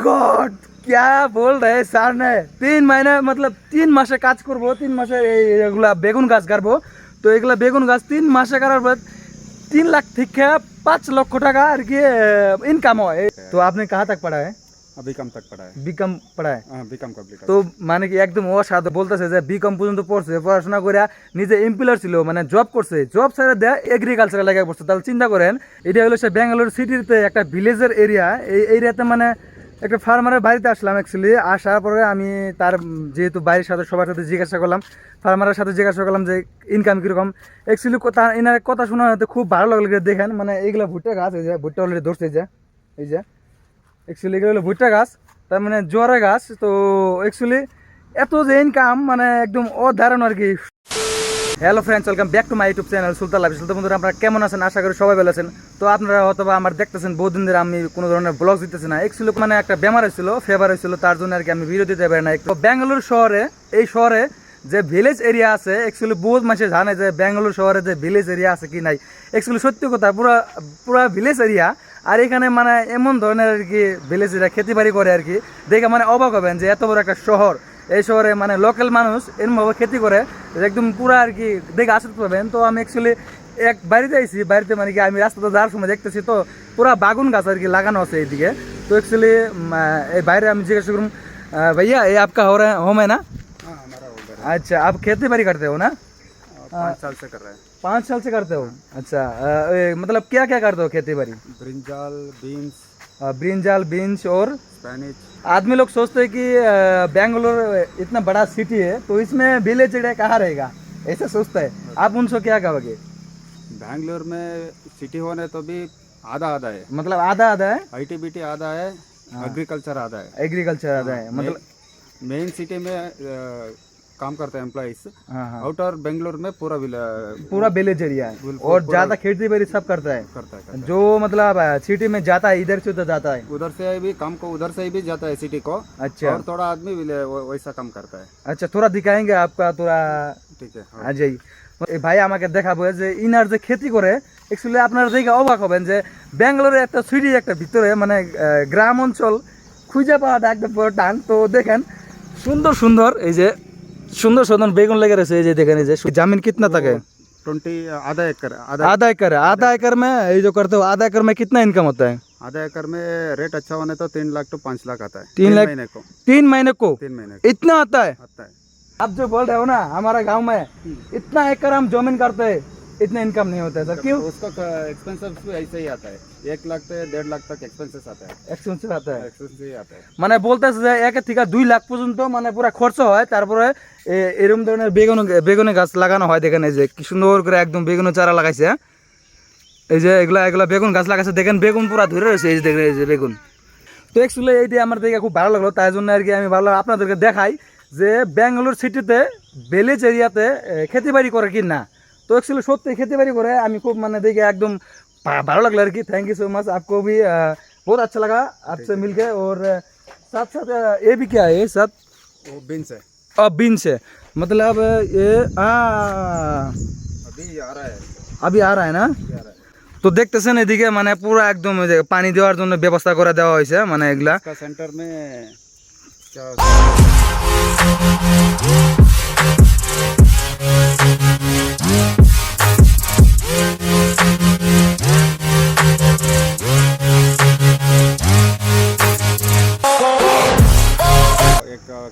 God ক্যা বল রে sir নে তিন মাইনে মতলব তিন মাসে কাজ করব তিন মাসে এগুলা বেগুন গাছ গাড়বো তো এগুলা বেগুন গাছ তিন মাসে গাড়ার পর তিন লাখ থেকে পাঁচ লক্ষ টাকা আর কি ইনকাম হয় তো আপনি কাহা তাক পড়া বিকম তক পড়া বিকম পড়া বিকম কমপ্লিট তো মানে কি একদম অসাধু বলতেছে যে বিকম পর্যন্ত পড়ছে পড়াশোনা করে নিজে এমপ্লয়ার ছিল মানে জব করছে জব ছেড়ে দেয় এগ্রিকালচার লাগে পড়ছে তাহলে চিন্তা করেন এটা হলো সে ব্যাঙ্গালোর সিটিতে একটা ভিলেজের এরিয়া এই এরিয়াতে মানে একটা ফার্মারের বাড়িতে আসলাম অ্যাকচুয়ালি আসার পরে আমি তার যেহেতু বাড়ির সাথে, সবার সাথে জিজ্ঞাসা করলাম। ফার্মারের সাথে জিজ্ঞাসা করলাম যে ইনকাম কীরকম? অ্যাকচুয়ালি কথা, এনার কথা শোনা হয়তো খুব ভালো লাগল দেখেন। মানে এইগুলো ভুট্টা গাছ, এই যে ভুট্টা অলরেডি ধরছে যে, এই যে। অ্যাকচুয়ালি এগুলো হলো ভুট্টা গাছ, তার মানে জোয়ারা গাছ। তো অ্যাকচুয়ালি এত যে ইনকাম মানে একদম অধারণ আর কি। Hello friends welcome back to my YouTube channel Sultan love Sultan বন্ধুরা, আপনারা কেমন আছেন? আশা করি সবাই ভালো আছেন। তো আপনারা হয়তো আমার দেখতেছেন, বহুদিন ধরে আমি কোনো ধরনের ব্লগ দিতেছি না। অ্যাকচুয়ালি মানে একটা বেমার হয়েছিল ফেভার হয়েছিল, তার জন্য আর কি আমি ভিডিও দিতে পারি না তো ব্যাঙ্গালোর শহরে, এই শহরে যে ভিলেজ এরিয়া আছে অ্যাকচুয়ালি বহুত মানুষে জানে যে ব্যাঙ্গালোর শহরে যে ভিলেজ এরিয়া আছে কি নাই। অ্যাকচুয়ালি সত্যি কথা, পুরা পুরা ভিলেজ এরিয়া আর এখানে মানে এমন ধরনের আর কি ভিলেজ এরিয়া খেতে বাড়ি করে আর কি। দেখে মানে অবাক হবেন যে এত বড় একটা শহর। এই শহরে মানে লোকাল মানুষ এরমভাবে খেতি করে একদম পুরা আর কি দেখে আসতে পাবেন তো আমি অ্যাকচুয়ালি এক বাড়িতে আইছি বাড়িতে মানে কি আমি রাস্তাতে যাওয়ার সময় দেখতেছি তো পুরা বাগুন গাছ আর কি লাগানো আছে এইদিকে তো অ্যাকচুয়ালি এই বাইরে আমি জিজ্ঞাসা করুন আহ, भैया ये आपका हो रहा है होम है ना हाँ हमारा हो गया अच्छा आप खेती बाड़ी करते हो ना पाँच साल से कर रहे हैं पाँच साल से करते हो अच्छा अ, ए, मतलब क्या क्या करते हो खेती बाड़ी ब्रिंजल बीन्स अ, ब्रिंजाल बीन्स और स्पेनिच आदमी लोग सोचते हैं कि बेंगलोर इतना बड़ा सिटी है तो इसमें विलेज एरिया कहाँ रहेगा? ऐसा सोचता है। आप उनसे क्या कहोगे? बेंगलोर में सिटी होने तो भी आधा आधा है। मतलब आधा आधा है? आईटी बीटी आधा है एग्रीकल्चर आधा है। एग्रीकल्चर आधा है मतलब मेन सिटी में काम करते हैं एम्प्लॉइज हाँ हाँ आउटर बेंगलोर में पूरा विल- पूरा विलेज एरिया है बिल्कुल, और ज्यादा खेती बाड़ी सब करता है करता है करता जो मतलब सिटी में जाता है इधर से उधर जाता है है उधर से भी काम को उधर से भी जाता है सिटी को अच्छा और थोड़ा आदमी विले- वो- वैसा काम करता है अच्छा थोड़ा दिखाएंगे आपका थोड़ा ठीक है हाँ। আজ এই এই ভাই আমাকে দেখাবো যে ইনার যে খেতি করে অ্যাকচুয়ালি আপনারা দেখে অবাক হবেন যে ব্যাঙ্গালোরে একটা সিটি একটা ভিতরে মানে আহ, গ্রাম অঞ্চল খুঁজে পাওয়াটা একদম পুরো টান তো দেখেন সুন্দর সুন্দর এই যে সুন্দর সুন্দর বেগুন লেগে রয়েছে এই যে দেখেন এই যে জামিন कितना तक है ट्वेंटी आधा एकड़ आधा आधा एकड़ है आधा एकड़ में ये जो करते हो आधा एकड़ में कितना इनकम होता है आधा एकड़ में रेट अच्छा होने तो तीन लाख टू पाँच लाख आता है तीन लाख- महीने को तीन महीने को तीन महीने को इतना आता है आता है आप जो बोल रहे हो ना हमारा गांव में इतना एकड़ हम जमीन करते हैं इतना इनकम नहीं होता है सर क्यों उसका एक्सपेंसेस भी ऐसे ही आता है एक लाख से डेढ़ लाख तक एक्सपेंसेस आता है এক্সপেন্সিভ आता है एक्सपेंसेस ही आता है মানে বলতেছে যে এক থেকে দুই লাখ পর্যন্ত মানে পুরো খরচ হয় তারপরে এ- এরকম ধরনের বেগুন বেগুনের গাছ লাগানো হয় দেখেন এই যে কি সুন্দর করে একদম বেগুনের চারা লাগাইছে হ্যাঁ? এই যে এগুলা এগুলা বেগুন গাছ লাগাইছে দেখেন বেগুন পুরা ধরে রয়েছে এই যে দেখেন এই যে বেগুন তো অ্যাকচুয়ালি এইটা আমার দেখে খুব ভালো লাগলো তাই জন্য আর কি আমি ভালো আপনাদেরকে দেখাই যে ব্যাঙ্গালোর সিটিতে ভিলেজ এরিয়াতে খেতে বাড়ি করে কি না তো অ্যাকচুয়ালি সত্যি খেতে বাড়ি করে আমি খুব মানে দেখে একদম ভা- ভালো লাগলো আর কি थैंक यू सो मच आपको भी अ, बहुत अच्छा लगा आपसे मिलके और अ, साथ साथ अ, ये भी क्या है ये साथ वो बीन्स है अब बीन्स है मतलब अ, ये आ, अभी आ रहा है अभी आ रहा है ना अभी आ रहा है তো দেখতেছেন এদিকে মানে পুরো একদম ওই যে পানি দেওয়ার জন্য ব্যবস্থা করে দেওয়া হয়েছে মানে এগুলা इसका सेंटर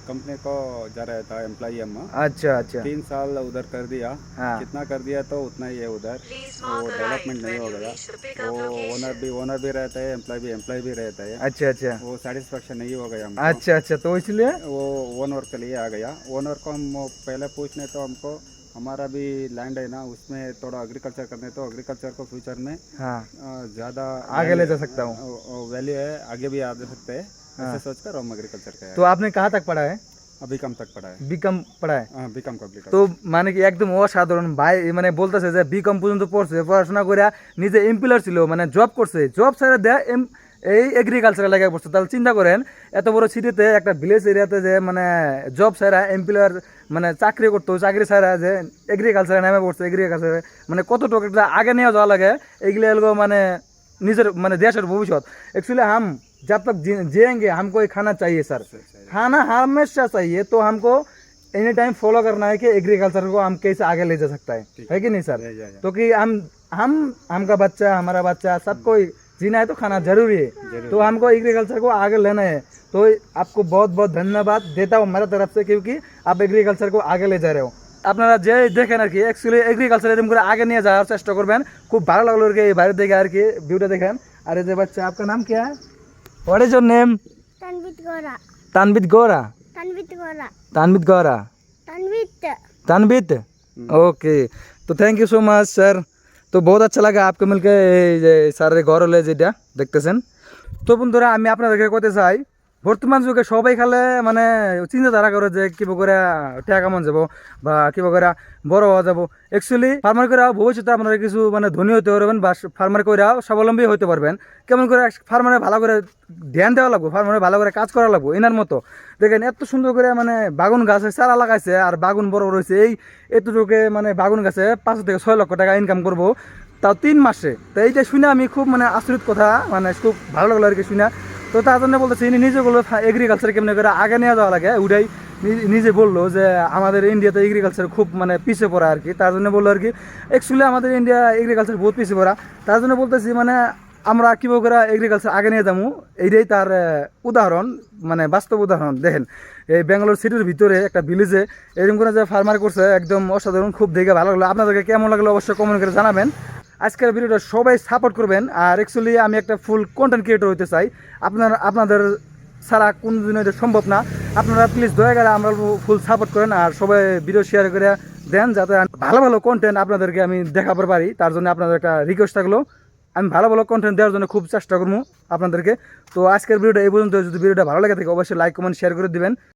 कंपनी को जा रहा था एम्प्लॉई हम अच्छा अच्छा। तीन साल उधर कर दिया। हाँ। कितना कर दिया तो उतना ही है उधर। वो डेवलपमेंट नहीं हो गया। वो ओनर भी ओनर भी रहता है एम्प्लॉय भी एम्प्लॉय भी रहता है। अच्छा अच्छा। वो सेटिस्फेक्शन नहीं हो गया हमको। अच्छा अच्छा। तो इसलिए? वो ओनर के लिए आ गया। ओनर को हम पहले पूछने तो हमको हमारा भी लैंड है ना उसमें थोड़ा एग्रीकल्चर करने तो एग्रीकल्चर को फ्यूचर में हाँ। ज़्यादा आगे ले जा सकता हूँ। वैल्यू है आगे भी आ जा सकते हैं। ऐसे सोचकर हम एग्रीकल्चर का तो आपने कहाँ तक पढ़ा है अभी कम तक पढ़ा है বিকম পড়া है हाँ बी कम कम्प्लीट তো মানে কি একদম অসাধারণ ভাই মানে বলতেছে যে বিকম পর্যন্ত পড়ছে পড়াশোনা করে নিজে এমপ্লয়ার ছিল মানে জব করছে জব ছেড়ে দেয় এম- এই এগ্রিকালচারে লেগে পড়ছে তাহলে চিন্তা করেন এত বড় সিটিতে একটা ভিলেজ এরিয়াতে যে মানে জব ছাড়া এমপ্লয়ার মানে চাকরি করতো চাকরি ছাড়া যে এগ্রিকালচারে নেমে পড়ছে এগ্রিকালচারে মানে কতটুকু একটা আগে নিয়ে যাওয়া লাগে এগুলো এগুলো মানে নিজের মানে দেশের ভবিষ্যৎ एक्चुअली हम जब तक जिएँगे हमको ये खाना चाहिए सर। खाना हमेशा चाहिए तो हमको एनी टाइम फॉलो करना है कि एग्रीकल्चर को हम कैसे आगे ले जा सकता है। है कि नहीं सर? तो कि हम हम हमका बच्चा हमारा बच्चा सबको जीना है तो खाना ज़रूरी है। तो हमको एग्रीकल्चर को आगे लेना है। तो आपको बहुत बहुत धन्यवाद देता हूँ मेरा तरफ़ से क्योंकि आप एग्रीकल्चर को आगे ले जा रहे हो। अपना जे দেখেন আর কি অ্যাকচুয়ালি এগ্রিকালচার এরকম করে আগে নিয়ে যাওয়ার চেষ্টা করবেন খুব ভালো লাগলো আর কি देखे বাইরে দেখে আর কি ভিউটা দেখেন আর এই যে বাচ্চা what is your name Tanvit Gaura Tanvit Gaura Tanvit Gaura Tanvit Gaura Tanvit Tanvit okay तो thank you so much sir তো বহুত আচ্ছা লাগে আপকে মিলকে এই যে স্যারের ঘর হলে যেটা দেখতেছেন তো বন্ধুরা আমি আপনাদেরকে কইতে চাই বর্তমান যুগে সবাই খালে মানে চিন্তাধারা করে যে কিবা করে টাকা কামান যাব বা কিবা করে বড় হওয়া যাব। অ্যাকচুয়ালি ফার্মার করে ভবিষ্যতে আপনারা কিছু মানে ধনী হতে পারবেন বা ফার্মার করে স্বাবলম্বী হতে পারবেন। কেমন করে ফার্মারে ভালো করে ধ্যান দেওয়া লাগবে ফার্মারে ভালো করে কাজ করা লাগবো, এনার মতো। দেখেন, এত সুন্দর করে মানে বাগুন গাছে চারা লাগাইছে আর বাগুন বড় হয়েছে এই এতটুকু মানে বাগুন গাছে পাঁচ থেকে ছয় লক্ষ টাকা ইনকাম করব, তাও তিন মাসে। তো এইটা শুনে আমি খুব মানে আশ্রিত কথা মানে খুব ভালো লাগল আর কি শুনে। তো তার জন্য বলতেছি, ইনি নিজে বলল এগ্রিকালচার কেমনি করে আগে নিয়ে যাওয়া লাগে? ওটাই নিজে বলল যে, আমাদের ইন্ডিয়াতে এগ্রিকালচার খুব মানে পিছিয়ে পড়া আর কি তার জন্য বলল আর কি অ্যাকচুয়ালি আমাদের ইন্ডিয়া এগ্রিকালচার বহুত পিছিয়ে পড়া। তার জন্য বলতেছি মানে আমরা কীভাবে করে এগ্রিকালচার আগে নিয়ে যাব? এইটাই তার উদাহরণ মানে বাস্তব উদাহরণ। দেখেন, এই ব্যাঙ্গালোর সিটির ভিতরে একটা ভিলেজে এরকম করে যে ফার্মার করছে, একদম অসাধারণ, খুব দেখে ভালো লাগল। আপনাদেরকে কেমন লাগল অবশ্যই কমেন্ট করে জানাবেন। আজকের ভিডিওটা সবাই সাপোর্ট করবেন। আর অ্যাকচুয়ালি আমি একটা ফুল কন্টেন্ট ক্রিয়েটর হতে চাই। আপনার, আপনাদের ছাড়া কোনো দিন এটা সম্ভব না। আপনারা প্লিজ দয়া করে আমরা ফুল সাপোর্ট করেন আর সবাই ভিডিও শেয়ার করে দেন যাতে ভালো ভালো কন্টেন্ট আপনাদেরকে আমি দেখাতে পারি। তার জন্য আপনাদের একটা রিকোয়েস্ট থাকল। আমি ভালো ভালো কন্টেন্ট দেওয়ার জন্য খুব চেষ্টা করব আপনাদেরকে। তো আজকের ভিডিওটা এই পর্যন্ত। যদি ভিডিওটা ভালো লাগে থাকে, অবশ্যই লাইক কমেন্ট শেয়ার করে দিবেন।